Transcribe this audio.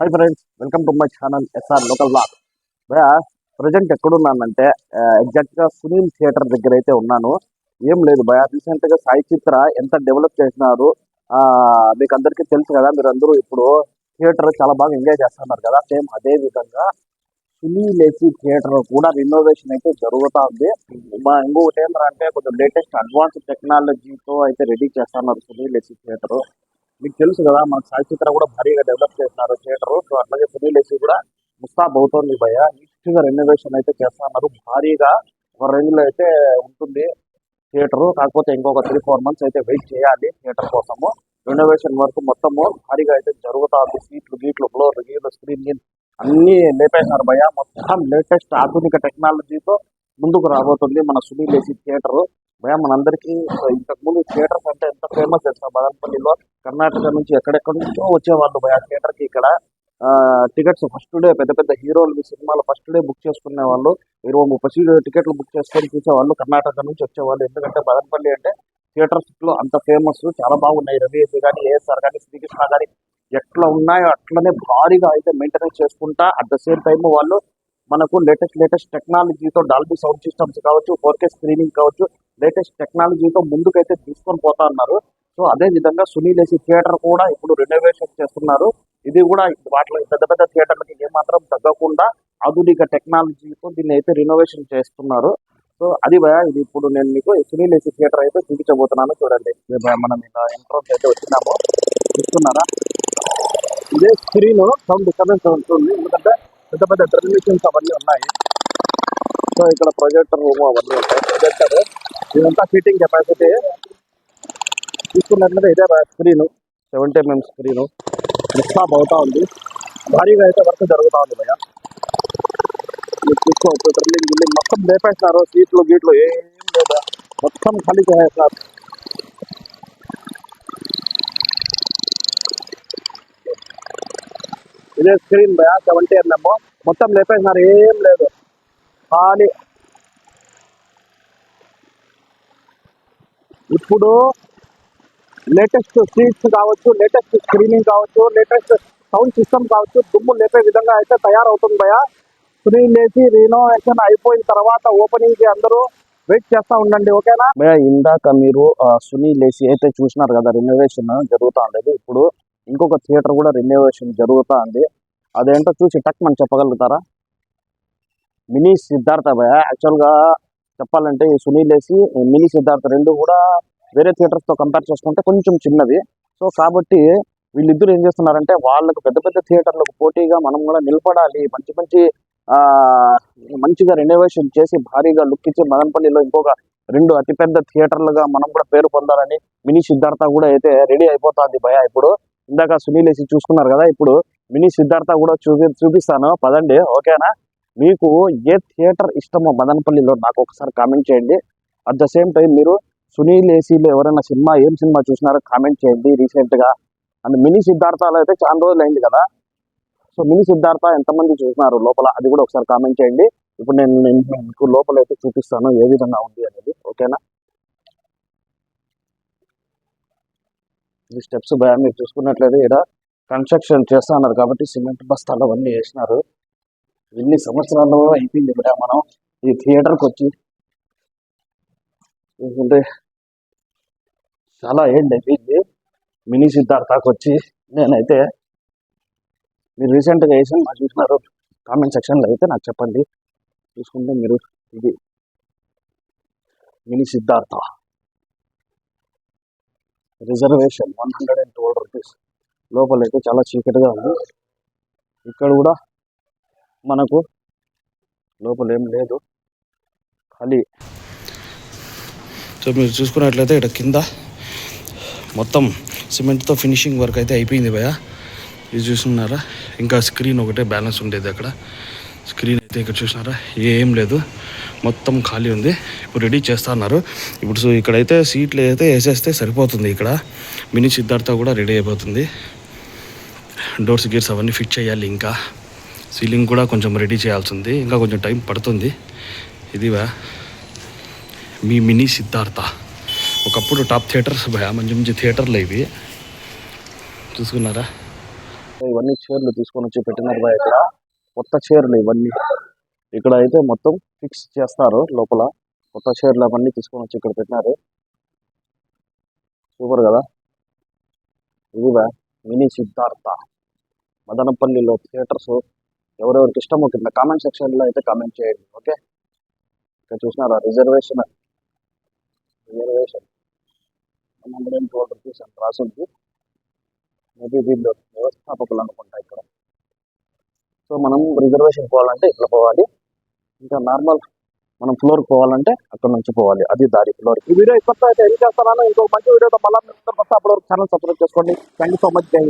Hi friends welcome to my channel SR local blog భయా present ఎక్కడున్నానంటే ఎగ్జాక్ట్గా Sunil theatre దగ్గర అయితే ఉన్నాను. ఏం లేదు భయ రీసెంట్గా సాయి చిత్ర ఎంత డెవలప్ చేసినారు మీకు అందరికీ తెలుసు కదా మీరు అందరూ ఇప్పుడు థియేటర్ చాలా బాగా ఎంజాయ్ చేస్తున్నారు కదా సేమ్ అదే విధంగా సునీల్ ఏసీ థియేటర్ కూడా రినోవేషన్ అయితే జరుగుతూ ఉంది. మా ఇంకొకటి ఏంటంటే కొంచెం లేటెస్ట్ అడ్వాన్స్ టెక్నాలజీతో అయితే రెడీ చేస్తున్నారు సునీల్ ఏసీ థియేటర్ మీకు తెలుసు కదా మన సాయి కూడా భారీగా డెవలప్ చేస్తున్నారు. థియేటర్ సో అట్లాగే సునీల్ కూడా ముస్తాబ్ అవుతోంది భయ నీట్గా రెనోవేషన్ అయితే చేస్తున్నారు. భారీగా ఒక రేంజ్లో అయితే ఉంటుంది థియేటర్ కాకపోతే ఇంకొక త్రీ ఫోర్ మంత్స్ అయితే వెయిట్ చేయాలి థియేటర్ కోసము. రెనోవేషన్ వరకు మొత్తము భారీగా అయితే జరుగుతుంది. సీట్లు గీట్లు ఫ్లోర్ గీట్లు స్క్రీన్ గీన్ అన్ని లేపేసినారు భయ మొత్తం లేటెస్ట్ ఆధునిక టెక్నాలజీతో ముందుకు రాబోతుంది మన సునీల్ ఏసీ థియేటర్ భయ మనందరికీ ఇంతకుముందు థియేటర్స్ అంటే ఎంత ఫేమస్ తెలుసా? బదంపల్లిలో కర్ణాటక నుంచి ఎక్కడెక్కడి నుంచో వచ్చేవాళ్ళు భయ థియేటర్కి ఇక్కడ. టికెట్స్ ఫస్ట్ డే పెద్ద పెద్ద హీరోలు సినిమాలు ఫస్ట్ డే బుక్ చేసుకునే వాళ్ళు ఇరవై ముప్పై సీట్ టికెట్లు బుక్ చేసుకొని చూసేవాళ్ళు కర్ణాటక నుంచి వచ్చేవాళ్ళు. ఎందుకంటే బదంపల్లి అంటే థియేటర్స్లో అంత ఫేమస్ చాలా బాగున్నాయి. రవి కానీ ఏఎస్ఆర్ కానీ శ్రీకృష్ణ కానీ ఎట్లా ఉన్నాయో అట్లనే భారీగా అయితే మెయింటెనెన్స్ చేసుకుంటా. అట్ ద సేమ్ టైం వాళ్ళు మనకు లేటెస్ట్ లేటెస్ట్ టెక్నాలజీతో డాల్బీ సౌండ్ సిస్టమ్స్ కావచ్చు ఫోర్ కే స్క్రీనింగ్ కావచ్చు లేటెస్ట్ టెక్నాలజీతో ముందుకైతే తీసుకొని పోతా ఉన్నారు సో అదే విధంగా సునీల్ ఏసీ థియేటర్ కూడా ఇప్పుడు రెనోవేషన్ చేస్తున్నారు. ఇది కూడా వాటిలో పెద్ద పెద్ద థియేటర్లకి ఏమాత్రం తగ్గకుండా ఆధునిక టెక్నాలజీతో దీన్ని అయితే రినోవేషన్ చేస్తున్నారు. సో అది భయ ఇది ఇప్పుడు నేను మీకు సునీల్ ఏసీ థియేటర్ అయితే చూపించబోతున్నాను. చూడండి. మనం ఇలా ఎంట్రన్స్ అయితే వచ్చినాము. చూస్తున్నారా? ఇదే స్క్రీన్ సౌండ్ డిస్టర్బెన్స్ ఉంటుంది ఎందుకంటే పెద్ద పెద్ద టెలివిజన్స్ అవన్నీ ఉన్నాయి. సో ఇక్కడ ప్రొజెక్టర్ రూమ్ అవన్నీ ఉంటాయి. ప్రొజెక్టర్ ఇదంతా సీటింగ్ కెపాసిటీ తీసుకున్నట్లయితే ఇదే స్క్రీన్ సెవెంటీ ఎంఎం స్క్రీన్ డిస్టాప్ అవుతా ఉంది. భారీగా అయితే వర్క్ జరుగుతా ఉంది భయ మీరు చూసుకోవచ్చు. డ్రిల్లింగ్ గిల్లింగ్ మొత్తం లేపేస్తున్నారు సీట్లు గీట్లు ఏం లేదు మొత్తం ఖాళీ చేసేస్తున్నారు ఇదే స్క్రీన్ భయ సెవెంటీ ఎంఎం మొత్తం లేపేసినారు. ఏం లేదు. ఖాళీ ఇప్పుడు లేటెస్ట్ సీట్స్ కావచ్చు లేటెస్ట్ స్క్రీనింగ్ కావచ్చు లేటెస్ట్ సౌండ్ సిస్టమ్ కావచ్చు దుమ్ము లేపే విధంగా అయితే తయారవుతుంది భయ స్క్రీన్ లేచి రినోవేషన్ అయిపోయిన తర్వాత ఓపెనింగ్కి అందరూ వెయిట్ చేస్తా ఉండండి ఓకేనా? భయ ఇందాక మీరు సునీల్ లేచి అయితే చూసినారు కదా రెనోవేషన్ జరుగుతూ ఉండేది ఇప్పుడు ఇంకొక థియేటర్ కూడా రెనోవేషన్ జరుగుతా ఉంది. అదేంటో చూసి టక్ మనం చెప్పగలుగుతారా? మినీ సిద్ధార్థ భయ. యాక్చువల్గా చెప్పాలంటే ఈ సునీల్ వేసి మినీ సిద్ధార్థ రెండు కూడా వేరే థియేటర్స్తో కంపేర్ చేసుకుంటే కొంచెం చిన్నవి. సో కాబట్టి వీళ్ళిద్దరు ఏం చేస్తున్నారంటే వాళ్ళకు పెద్ద పెద్ద థియేటర్లకు పోటీగా మనం కూడా నిలబడాలి. మంచి మంచి ఆ మంచిగా రెనోవేషన్ చేసి భారీగా లుక్ ఇచ్చి మదనపల్లిలో ఇంకొక రెండు అతిపెద్ద థియేటర్లుగా మనం కూడా పేరు పొందాలని మినీ సిద్ధార్థ కూడా అయితే రెడీ అయిపోతుంది భయ ఇప్పుడు. ఇందాక సునీల్ వేసి చూసుకున్నారు కదా ఇప్పుడు మినీ సిద్ధార్థ కూడా చూపి చూపిస్తాను. పదండి ఓకేనా? మీకు ఏ థియేటర్ ఇష్టమో మదనపల్లిలో నాకు ఒకసారి కామెంట్ చేయండి. అట్ ద సేమ్ టైం మీరు సునీల్ ఏసీలో ఎవరైనా సినిమా ఏం సినిమా చూసినారో కామెంట్ చేయండి రీసెంట్గా అండ్ మినీ సిద్ధార్థలో అయితే చాలా రోజులు అయింది కదా. సో మినీ సిద్ధార్థ ఎంతమంది చూసినారు లోపల అది కూడా ఒకసారి కామెంట్ చేయండి. ఇప్పుడు నేను మీకు లోపల అయితే చూపిస్తాను ఏ విధంగా ఉంది అనేది ఓకేనా ఈ స్టెప్స్ భయ మీరు చూసుకున్నట్లయితే ఇక్కడ కన్స్ట్రక్షన్ చేస్తున్నారు కాబట్టి సిమెంట్ బస్తాలు అవన్నీ వేసినారు. ఎన్ని సంవత్సరాలు అయిపోయింది ఇక్కడ మనం ఈ థియేటర్కి వచ్చి చూసుకుంటే చాలా ఏంటి అయిపోయింది మినీ సిద్ధార్థకు వచ్చి నేనైతే మీరు రీసెంట్గా వేసి మాకు చూసినారు కామెంట్ సెక్షన్లో అయితే నాకు చెప్పండి. చూసుకుంటే మీరు ఇది mini Siddhartha. Reservation one hundred and twelve rupees. లోపల అయితే చాలా చీకటిగా ఉంది. ఇక్కడ కూడా మనకు లోపల ఏం లేదు. ఖాళీ. సో మీరు చూసుకున్నట్లయితే ఇక్కడ కింద మొత్తం సిమెంట్తో ఫినిషింగ్ వర్క్ అయితే అయిపోయింది భయ ఇది చూస్తున్నారా? ఇంకా స్క్రీన్ ఒకటే బ్యాలెన్స్ ఉండేది అక్కడ. స్క్రీన్ అయితే ఇక్కడ చూసినారా? ఏం లేదు. మొత్తం ఖాళీ ఉంది. ఇప్పుడు రెడీ చేస్తున్నారు. ఇప్పుడు సో ఇక్కడైతే సీట్లు అయితే వేసేస్తే సరిపోతుంది ఇక్కడ. మినీ సిద్ధార్థ కూడా రెడీ అయిపోతుంది. డోర్స్ గేర్స్ అవన్నీ ఫిట్ చేయాలి ఇంకా. సీలింగ్ కూడా కొంచెం రెడీ చేయాల్సి ఉంది ఇంకా కొంచెం టైం పడుతుంది. ఇదివా. మీ మినీ సిద్ధార్థ. ఒకప్పుడు టాప్ థియేటర్స్ భయ మంచి మంచి థియేటర్లు ఇవి. చూసుకున్నారా? ఇవన్నీ చైర్లు తీసుకొని వచ్చి పెట్టినారు భయ ఇక్కడ. కొత్త చైర్లు ఇవన్నీ. ఇక్కడ అయితే మొత్తం ఫిక్స్ చేస్తారు లోపల. కొత్త చైర్లు అవన్నీ తీసుకొని వచ్చి ఇక్కడ పెట్టినారు. సూపర్ కదా? ఇదివా మినీ సిద్ధార్థ. మదనపల్లిలో థియేటర్స్ ఎవరెవరికి ఇష్టమో కింద కామెంట్ సెక్షన్లో అయితే కామెంట్ చేయండి ఓకే ఇక్కడ చూసినారా? Reservation reservation one hundred and twelve rupees అని రాసింది. మేబీ వీళ్ళు వ్యవస్థాపకులు అనుకుంటా ఇక్కడ. సో మనం రిజర్వేషన్ పోవాలంటే ఇట్లా పోవాలి. ఇంకా నార్మల్ మనం ఫ్లోర్ పోవాలంటే అక్కడ నుంచి పోవాలి. అది దారి ఫ్లోర్ ఈ వీడియో కొత్త అయితే ఏం చేస్తాను. ఇంకో మంచి వీడియోతో మళ్ళీ అప్పటి వరకు ఛానల్ సబ్స్క్రైబ్ చేసుకోండి. థ్యాంక్ యూ సో మచ్ జై